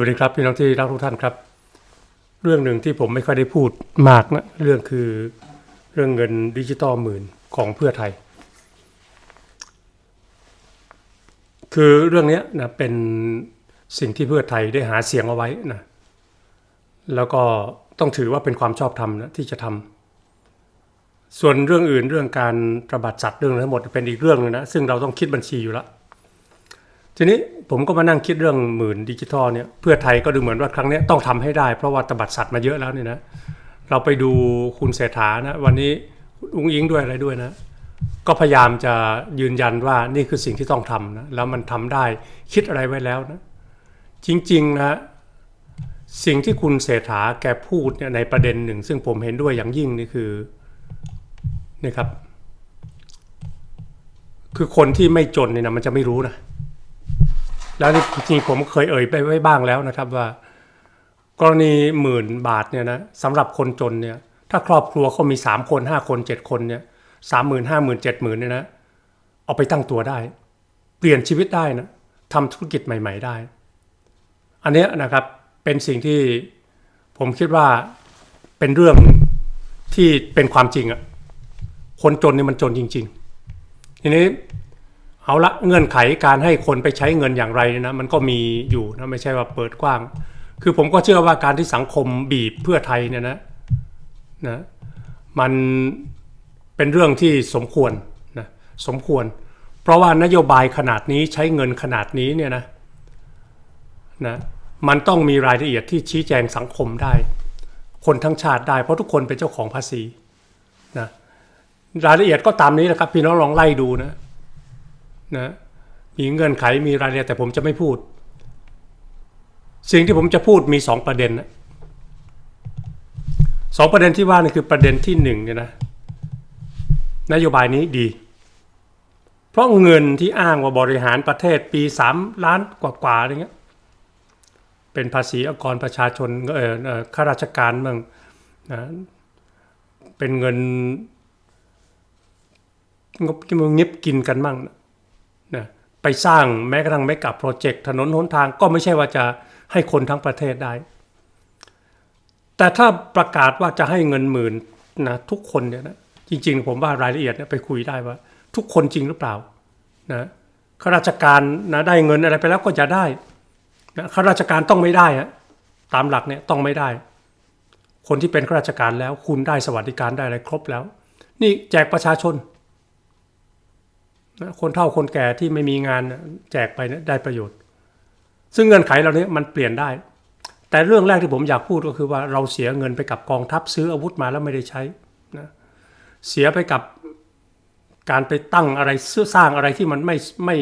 วัสดีครับพี่น้องที่รักทุกท่านครับ เรื่องหนึ่งที่ผมไม่ค่อยได้พูดมากนะเรื่องคือเรื่องเงินดิจิตอลหมื่นของเพื่อไทย คือเรื่องนี้นะเป็นสิ่งที่เพื่อไทยได้หาเสียงเอาไว้นะแล้วก็ต้องถือว่าเป็นความชอบธรรมนะที่จะทำส่วนเรื่องอื่นเรื่องการระบาดสัตว์เรื่องทั้งหมดเป็นอีกเรื่องหนึงนะซึ่งเราต้องคิดบัญชีอยู่แล้ว ทีนี้ผมก็มานั่งคิดเรื่องหมื่นดิจิทัลเนี่ยเพื่อไทยก็ดูเหมือนว่าครั้งนี้ต้องทำให้ได้เพราะว่าตบัดสัตว์มาเยอะแล้วเนี่ยนะเราไปดูคุณเศรษฐานะวันนี้อุ้งอิงด้วยอะไรด้วยนะ ก็พยายามจะยืนยันว่านี่คือสิ่งที่ต้องทำนะแล้วมันทำได้คิดอะไรไว้แล้วนะ จริงๆนะสิ่งที่คุณเศรษฐาแกพูดเนี่ยในประเด็นหนึ่ง ซึ่งผมเห็นด้วยอย่างยิ่งนี่คือนี่ครับ คือคนที่ไม่จนเนี่ยนะมันจะไม่รู้นะ แล้วจริงๆผมเคยเอ่ยไปไว้บ้างแล้วนะครับว่า กรณีหมื่นบาทเนี่ยนะสำหรับคนจนเนี่ย ถ้าครอบครัวเขามีสามคนห้าคนเจ็ดคนเนี่ยสามหมื่นห้าหมื่นเจ็ดหมื่นเนี่ยนะเอาไปตั้งตัวได้ เปลี่ยนชีวิตได้นะทำธุรกิจใหม่ ๆได้ อันเนี้ยนะครับเป็นสิ่งที่ผมคิดว่าเป็นเรื่องที่เป็นความจริงอะคนจนเนี่ยมันจนจริง ๆ ทีนี้ เอาละเงื่อนไขการให้คนไปใช้เงินอย่างไรเนยนะมันก็มีอยู่นะไม่ใช่ว่าเปิดกว้าง คือผมก็เชื่อว่าการที่สังคมบีบเพื่อไทยเนี่ยนะนะมันเป็นเรื่องที่สมควรนะสมควร เพราะว่านโยบายขนาดนี้ใช้เงินขนาดนี้เนี่ยนะนะมันต้องมีรายละเอียดที่ชี้แจงสังคมได้ คนทั้งชาติได้ เพราะทุกคนเป็นเจ้าของภาษีนะรายละเอียดก็ตามนี้นะครับ พี่น้องลองไล่ดูนะ นะมีเงื่อนไขมีรายละเอียดแต่ผมจะไม่พูด สิ่งที่ผมจะพูดมีสองประเด็นนะสองประเด็นที่ว่านี่คือประเด็นที่หนึ่งเนี่ยนะนโยบายนี้ดี เพราะเงินที่อ้างว่าบริหารประเทศปีสามล้านกว่าๆอะไรเงี้ยเป็นภาษีอากรประชาชนเออเออข้าราชการบ้างนะเป็นเงินงบที่มันเงียบกินกันบ้างนะ ไปสร้างแม้กระทั่งไม่กับโปรเจกต์ถนนหนทางก็ไม่ใช่ว่าจะให้คนทั้งประเทศได้ แต่ถ้าประกาศว่าจะให้เงินหมื่นนะทุกคนเนี่ยนะจริง ๆ ผมว่ารายละเอียดเนี่ยไปคุยได้ว่า ทุกคนจริงหรือเปล่านะข้าราชการนะได้เงินอะไรไปแล้วก็จะได้นะข้าราชการต้องไม่ได้อะตามหลักเนี่ยต้องไม่ได้ คนที่เป็นข้าราชการแล้ว คุณได้สวัสดิการได้อะไรครบแล้ว นี่แจกประชาชน คนเฒ่าคนแก่ที่ไม่มีงานแจกไปนะได้ประโยชน์ ซึ่งเงื่อนไขเหล่านี้มันเปลี่ยนได้ แต่เรื่องแรกที่ผมอยากพูดก็คือว่าเราเสียเงินไปกับกองทัพซื้ออาวุธมาแล้วไม่ได้ใช้นะเสียไปกับการไปตั้งอะไรซื้อสร้างอะไรที่มันไม่ไม่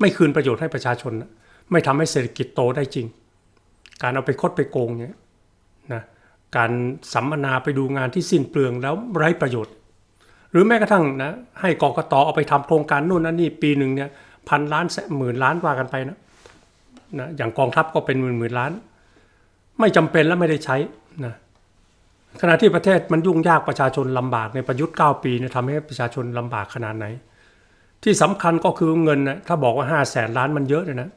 ไม่คืนประโยชน์ให้ประชาชนนะไม่ทำให้เศรษฐกิจโตได้จริง การเอาไปคดไปโกงเนี่ยนะการสัมมนาไปดูงานที่สิ้นเปลืองแล้วไร้ประโยชน์ หรือแม้กระทั่งนะให้กกตเอาไปทำโครงการนู่นนั่นนี่ปีหนึ่งเนี่ยพันล้านแสนหมื่นล้านว่ากันไปนะนะอย่างกองทัพก็เป็นหมื่นหมื่นล้าน ไม่จำเป็นและไม่ได้ใช้นะขณะที่ประเทศมันยุ่งยากประชาชนลำบากในประยุทธ์ 9 ปีเนี่ยทำให้ประชาชนลำบากขนาดไหน ที่สำคัญก็คือเงินนะถ้าบอกว่า5 0 0แสนล้านมันเยอะเลยนะ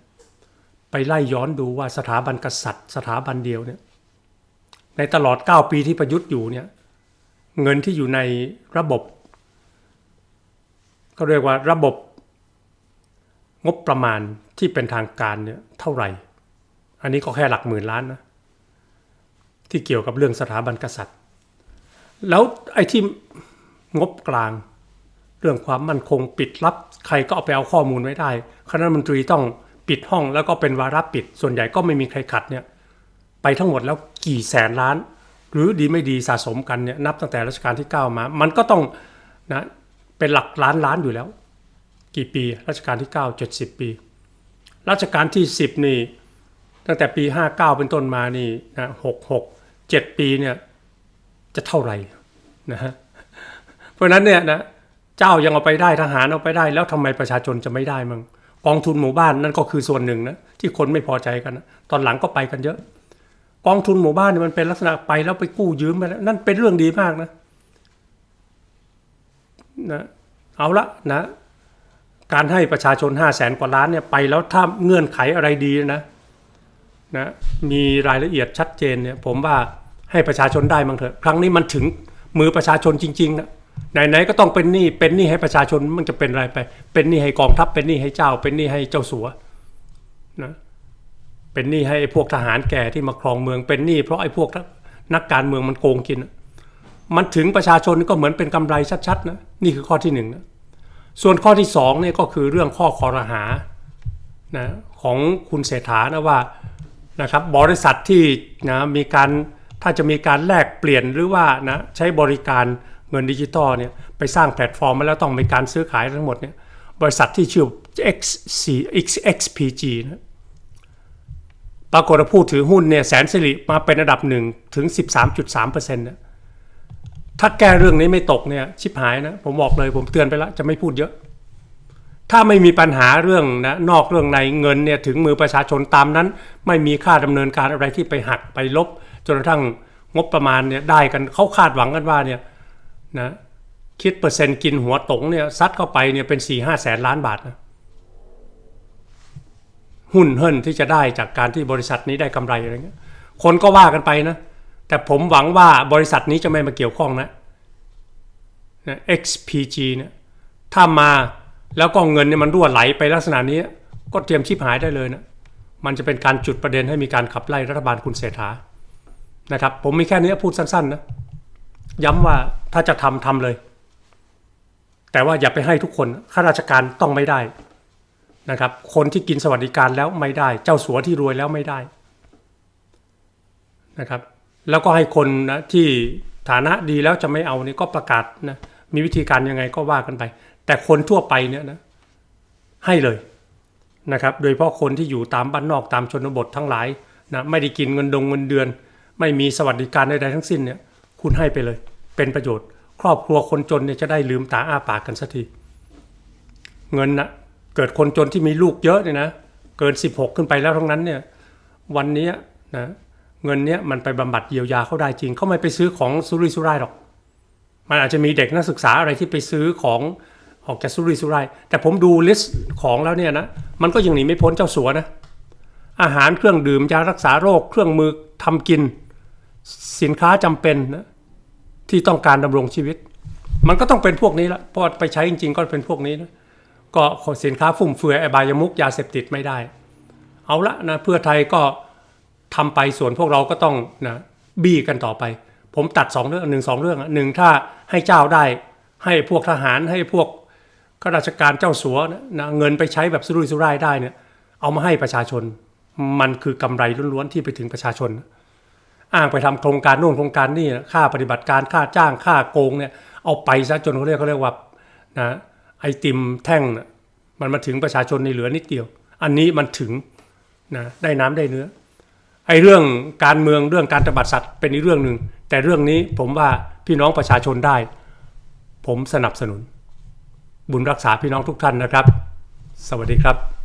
ไปไล่ย้อนดูว่าสถาบันกษัตริย์ สถาบันเดียวเนี่ยในตลอด 9 ปีที่ประยุทธ์อยู่เนี่ยเงินที่อยู่ในระบบ ก็เรียกว่าระบบงบประมาณที่เป็นทางการเนี่ยเท่าไหร่ อันนี้ก็แค่หลักหมื่นล้านนะที่เกี่ยวกับเรื่องสถาบันกษัตริย์ แล้วไอ้ที่งบกลาง เรื่องความมั่นคงปิดลับ ใครก็เอาไปเอาข้อมูลไว้ได้ คณะมนตรีต้องปิดห้องแล้วก็เป็นวาระปิด ส่วนใหญ่ก็ไม่มีใครขัดเนี่ยไปทั้งหมดแล้วกี่แสนล้าน หรือดีไม่ดีสะสมกันเนี่ยนับตั้งแต่รัชกาลที่ 9 มา มันก็ต้องนะ เป็นหลักล้านล้านอยู่แล้ว กี่ปีรัชกาลที่ 9 70 ปี รัชกาลที่ 10 นี่ ตั้งแต่ปี 59 เป็นต้นมานี่นะ66 7 ปีเนี่ยจะเท่าไหร่นะฮะเพราะนั้นเนี่ยนะเจ้ายังเอาไปได้ทหารเอาไปได้ แล้วทำไมประชาชนจะไม่ได้มั่งกองทุนหมู่บ้านนั่นก็คือส่วนหนึ่งนะที่คนไม่พอใจกันนะตอนหลังก็ไปกันเยอะ กองทุนหมู่บ้านเนี่ยมันเป็นลักษณะไปแล้วไปกู้ยืมไปแล้วนั่นเป็นเรื่องดีมากนะ นะเอาละนะการให้ประชาชน 5 0 0แสนกว่าล้านเนี่ยไปแล้วถ้าเงื่อนไขอะไรดีนะนะมีรายละเอียดชัดเจนเนี่ยผมว่าให้ประชาชนได้มั้งเถอะ ครั้งนี้มันถึงมือประชาชนจริงๆนะไหนๆก็ต้องเป็นหนี้เป็นหนี้ให้ประชาชนมันจะเป็นอะไรไป เป็นหนี้ให้กองทัพเป็นหนี้ให้เจ้า เป็นหนี้ให้เจ้าสัวนะเป็นหนี้ให้พวกทหารแก่ที่มาครองเมืองเป็นหนี้เพราะไอ้พวกนักการเมืองมันโกงกินนะ มันถึงประชาชนก็เหมือนเป็นกำไรชัดๆนะนี่คือข้อที่หนึ่งนะส่วนข้อที่สองเนี่ยก็คือเรื่องข้อคอรหานะของคุณเศรษฐานะว่านะครับบริษัทที่นะมีการถ้าจะมีการแลกเปลี่ยนหรือว่านะใช้บริการเงินดิจิตอลเนี่ยไปสร้างแพลตฟอร์มมาแล้วต้องมีการซื้อขายทั้งหมดเนี่ยบริษัทที่ชื่อ XC XXPG นะปรากฏว่าผู้ถือหุ้นเนี่ยแสนสิริมาเป็นระดับหนึ่งถึง 13.3%นะ ถ้าแก้เรื่องนี้ไม่ตกเนี่ย ชิบหายนะ ผมบอกเลยผมเตือนไปแล้วจะไม่พูดเยอะ ถ้าไม่มีปัญหาเรื่องนะนอกเรื่องในเงินเนี่ยถึงมือประชาชนตามนั้น ไม่มีค่าดำเนินการอะไรที่ไปหักไปลบ จนกระทั่งงบประมาณเนี่ยได้กันเขาคาดหวังกันว่าเนี่ยนะคิดเปอร์เซ็นต์กินหัวตงเนี่ยซัดเข้าไปเนี่ยเป็น4ี่ห้าแสนล้านบาทนะหุ้นเฮินที่จะได้จากการที่บริษัทนี้ได้กำไรอะไรเงี้ยคนก็ว่ากันไปนะ แต่ผมหวังว่าบริษัทนี้จะไม่มาเกี่ยวข้องนะนะ XPG เนี่ยถ้ามาแล้วก็เงินเนี่ยมันรั่วไหลไปลักษณะนี้ ก็เตรียมชิบหายได้เลยนะมันจะเป็นการจุดประเด็นให้มีการขับไล่รัฐบาลคุณเศรษฐานะครับ ผมมีแค่นี้พูดสั้นๆนะย้ำว่าถ้าจะทำทำเลย แต่ว่าอย่าไปให้ทุกคนข้าราชการต้องไม่ได้นะครับ คนที่กินสวัสดิการแล้วไม่ได้ เจ้าสัวที่รวยแล้วไม่ได้นะครับ แล้วก็ให้คนนะที่ฐานะดีแล้วจะไม่เอานี่ก็ประกาศนะมีวิธีการยังไงก็ว่ากันไป แต่คนทั่วไปเนี่ยนะให้เลยนะครับ โดยเฉพาะคนที่อยู่ตามบ้านนอกตามชนบททั้งหลายนะไม่ได้กินเงินดงเงินเดือน ไม่มีสวัสดิการใดๆทั้งสิ้นเนี่ยคุณให้ไปเลย เป็นประโยชน์ ครอบครัวคนจนเนี่ยจะได้ลืมตาอ้าปากกันสักทีเงินนะเกิดคนจนที่มีลูกเยอะเนี่ยนะเกิน 16 ขึ้นไปแล้วทั้งนั้นเนี่ยวันนี้นะ เงินเนี้ยมันไปบำบัดเยียวยาเขาได้จริงเขาไม่ไปซื้อของสุรุ่ยสุร่ายหรอก มันอาจจะมีเด็กนักศึกษาอะไรที่ไปซื้อของออกจากสุรุ่ยสุร่ายแต่ผมดูลิสต์ของแล้วเนี่ยนะมันก็ยังหนีไม่พ้นเจ้าสัวนะอาหารเครื่องดื่มยารักษาโรค เครื่องมือทำกิน สินค้าจำเป็นนะที่ต้องการดำรงชีวิต มันก็ต้องเป็นพวกนี้ละพราะไปใช้จริง ๆ ก็เป็นพวกนี้นะก็สินค้าฟุ่มเฟือยอบายมุกยาเสพติดไม่ได้ เอาละนะเพื่อไทยก็ ทำไปส่วนพวกเราก็ต้องนะบี้กันต่อไป ผมตัดสองเรื่องหนึ่งสองเรื่องหนึ่งถ้าให้เจ้าได้ให้พวกทหารให้พวกข้าราชการเจ้าสัวนะเงินไปใช้แบบสุรุ่ยสุร่ายได้เนี่ยเอามาให้ประชาชน มันคือกำไรล้วนๆที่ไปถึงประชาชน อ้างไปทำโครงการโน่นโครงการนี่ค่าปฏิบัติการค่าจ้างค่าโกงเนี่ยเอาไปซะจนเขาเรียกเขาเรียกว่านะไอติมแท่งนะมันมาถึงประชาชนในเหลือนิดเดียว อันนี้มันถึงนะได้น้ำได้เนื้อ ไอ้เรื่องการเมืองเรื่องการตบัดสัตว์เป็นอีกเรื่องหนึ่งแต่เรื่องนี้ผมว่าพี่น้องประชาชนได้ ผมสนับสนุน บุญรักษาพี่น้องทุกท่านนะครับ สวัสดีครับ